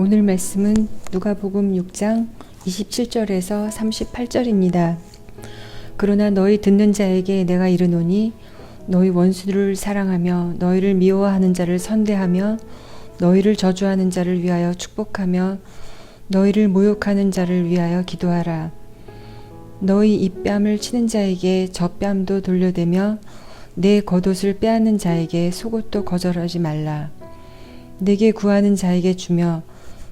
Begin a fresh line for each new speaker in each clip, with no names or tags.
오늘 말씀은 누가복음 6장 27절에서 38절입니다. 그러나 너희 듣는 자에게 내가 이르노니 너희 원수를 사랑하며 너희를 미워하는 자를 선대하며 너희를 저주하는 자를 위하여 축복하며 너희를 모욕하는 자를 위하여 기도하라. 너희 입뺨을 치는 자에게 젖뺨도 돌려대며 내 겉옷을 빼앗는 자에게 속옷도 거절하지 말라. 내게 구하는 자에게 주며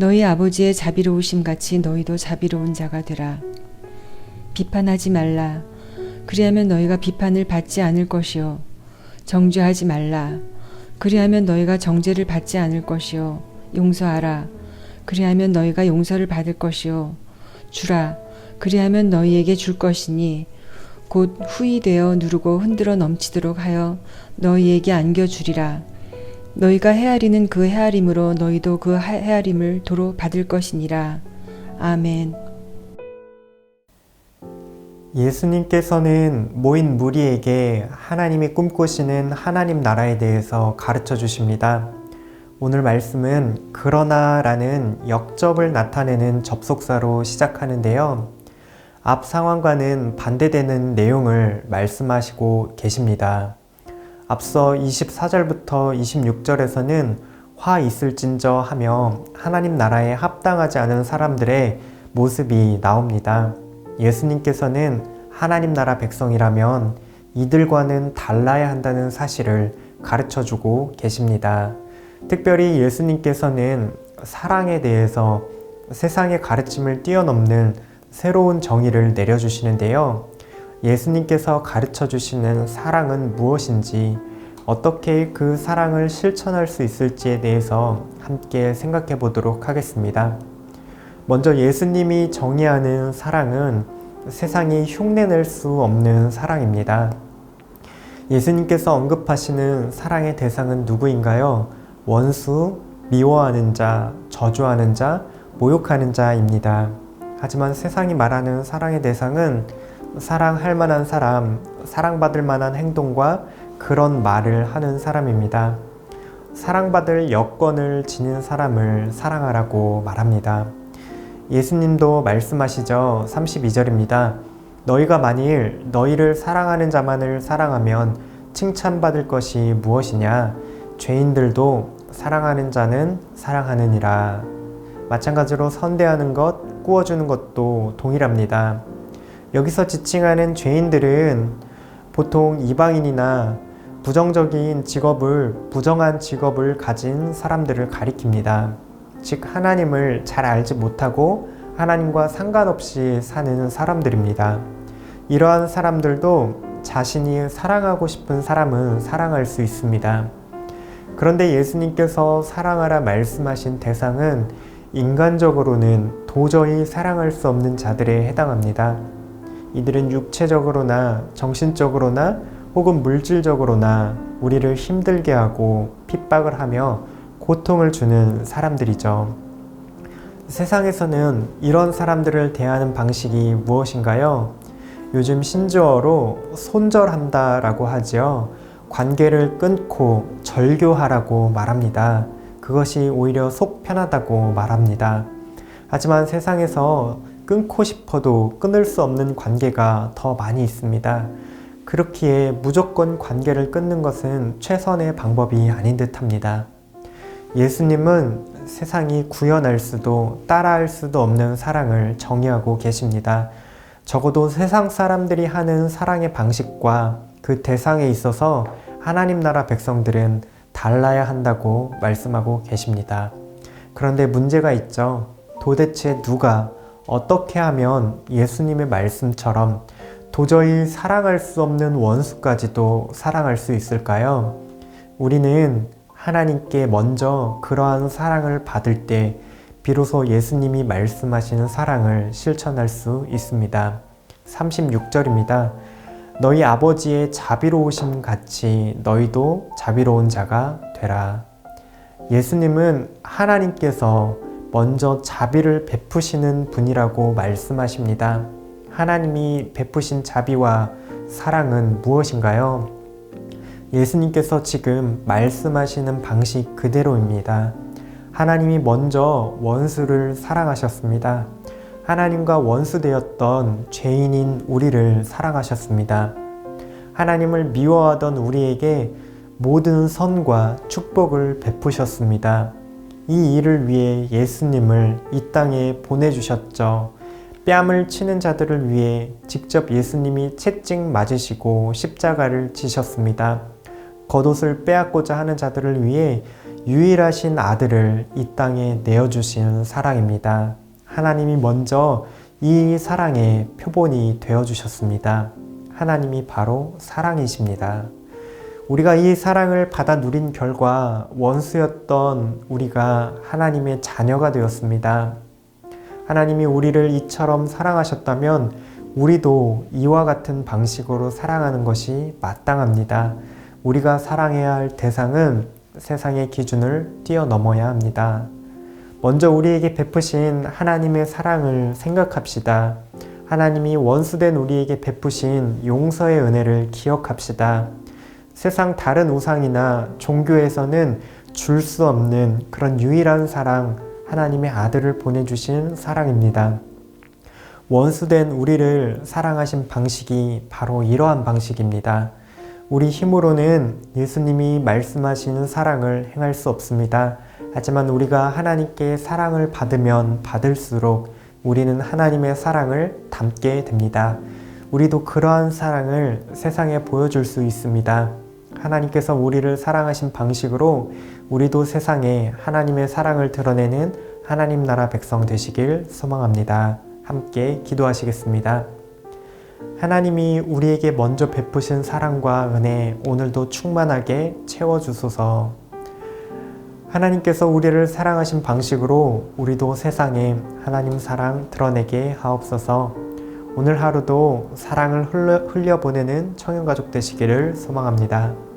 너희 아버지의 자비로우심 같이 너희도 자비로운 자가 되라. 비판하지 말라. 그리하면 너희가 비판을 받지 않을 것이요. 정죄하지 말라. 그리하면 너희가 정죄를 받지 않을 것이요. 용서하라. 그리하면 너희가 용서를 받을 것이요. 주라. 그리하면 너희에게 줄 것이니 곧 후이 되어 누르고 흔들어 넘치도록 하여 너희에게 안겨주리라. 너희가 헤아리는 그 헤아림으로 너희도 그 헤아림을 도로 받을 것이니라. 아멘.
예수님께서는 모인 무리에게 하나님이 꿈꾸시는 하나님 나라에 대해서 가르쳐 주십니다. 오늘 말씀은 그러나 라는 역접을 나타내는 접속사로 시작하는데요. 앞 상황과는 반대되는 내용을 말씀하시고 계십니다. 앞서 24절부터 26절에서는 화 있을진저 하며 하나님 나라에 합당하지 않은 사람들의 모습이 나옵니다. 예수님께서는 하나님 나라 백성이라면 이들과는 달라야 한다는 사실을 가르쳐 주고 계십니다. 특별히 예수님께서는 사랑에 대해서 세상의 가르침을 뛰어넘는 새로운 정의를 내려주시는데요. 예수님께서 가르쳐 주시는 사랑은 무엇인지, 어떻게 그 사랑을 실천할 수 있을지에 대해서 함께 생각해 보도록 하겠습니다. 먼저 예수님이 정의하는 사랑은 세상이 흉내낼 수 없는 사랑입니다. 예수님께서 언급하시는 사랑의 대상은 누구인가요? 원수, 미워하는 자, 저주하는 자, 모욕하는 자입니다. 하지만 세상이 말하는 사랑의 대상은 사랑할 만한 사람, 사랑받을 만한 행동과 그런 말을 하는 사람입니다. 사랑받을 여건을 지닌 사람을 사랑하라고 말합니다. 예수님도 말씀하시죠. 32절입니다. 너희가 만일 너희를 사랑하는 자만을 사랑하면 칭찬받을 것이 무엇이냐? 죄인들도 사랑하는 자는 사랑하느니라. 마찬가지로 선대하는 것, 꾸어주는 것도 동일합니다. 여기서 지칭하는 죄인들은 보통 이방인이나 부정적인 직업을, 부정한 직업을 가진 사람들을 가리킵니다. 즉, 하나님을 잘 알지 못하고 하나님과 상관없이 사는 사람들입니다. 이러한 사람들도 자신이 사랑하고 싶은 사람은 사랑할 수 있습니다. 그런데 예수님께서 사랑하라 말씀하신 대상은 인간적으로는 도저히 사랑할 수 없는 자들에 해당합니다. 이들은 육체적으로나 정신적으로나 혹은 물질적으로나 우리를 힘들게 하고 핍박을 하며 고통을 주는 사람들이죠. 세상에서는 이런 사람들을 대하는 방식이 무엇인가요? 요즘 신조어로 손절한다 라고 하지요. 관계를 끊고 절교하라고 말합니다. 그것이 오히려 속 편하다고 말합니다. 하지만 세상에서 끊고 싶어도 끊을 수 없는 관계가 더 많이 있습니다. 그렇기에 무조건 관계를 끊는 것은 최선의 방법이 아닌 듯 합니다. 예수님은 세상이 구현할 수도 따라할 수도 없는 사랑을 정의하고 계십니다. 적어도 세상 사람들이 하는 사랑의 방식과 그 대상에 있어서 하나님 나라 백성들은 달라야 한다고 말씀하고 계십니다. 그런데 문제가 있죠. 도대체 누가 어떻게 하면 예수님의 말씀처럼 도저히 사랑할 수 없는 원수까지도 사랑할 수 있을까요? 우리는 하나님께 먼저 그러한 사랑을 받을 때 비로소 예수님이 말씀하시는 사랑을 실천할 수 있습니다. 36절입니다. 너희 아버지의 자비로우심 같이 너희도 자비로운 자가 되라. 예수님은 하나님께서 먼저 자비를 베푸시는 분이라고 말씀하십니다. 하나님이 베푸신 자비와 사랑은 무엇인가요? 예수님께서 지금 말씀하시는 방식 그대로입니다. 하나님이 먼저 원수를 사랑하셨습니다. 하나님과 원수되었던 죄인인 우리를 사랑하셨습니다. 하나님을 미워하던 우리에게 모든 선과 축복을 베푸셨습니다. 이 일을 위해 예수님을 이 땅에 보내주셨죠. 뺨을 치는 자들을 위해 직접 예수님이 채찍 맞으시고 십자가를 지셨습니다. 겉옷을 빼앗고자 하는 자들을 위해 유일하신 아들을 이 땅에 내어주시는 사랑입니다. 하나님이 먼저 이 사랑의 표본이 되어주셨습니다. 하나님이 바로 사랑이십니다. 우리가 이 사랑을 받아 누린 결과 원수였던 우리가 하나님의 자녀가 되었습니다. 하나님이 우리를 이처럼 사랑하셨다면 우리도 이와 같은 방식으로 사랑하는 것이 마땅합니다. 우리가 사랑해야 할 대상은 세상의 기준을 뛰어넘어야 합니다. 먼저 우리에게 베푸신 하나님의 사랑을 생각합시다. 하나님이 원수된 우리에게 베푸신 용서의 은혜를 기억합시다. 세상 다른 우상이나 종교에서는 줄 수 없는 그런 유일한 사랑, 하나님의 아들을 보내주신 사랑입니다. 원수된 우리를 사랑하신 방식이 바로 이러한 방식입니다. 우리 힘으로는 예수님이 말씀하시는 사랑을 행할 수 없습니다. 하지만 우리가 하나님께 사랑을 받으면 받을수록 우리는 하나님의 사랑을 담게 됩니다. 우리도 그러한 사랑을 세상에 보여줄 수 있습니다. 하나님께서 우리를 사랑하신 방식으로 우리도 세상에 하나님의 사랑을 드러내는 하나님 나라 백성 되시길 소망합니다. 함께 기도하시겠습니다. 하나님이 우리에게 먼저 베푸신 사랑과 은혜 오늘도 충만하게 채워주소서. 하나님께서 우리를 사랑하신 방식으로 우리도 세상에 하나님 사랑 드러내게 하옵소서. 오늘 하루도 사랑을 흘려, 흘려보내는 청년가족 되시기를 소망합니다.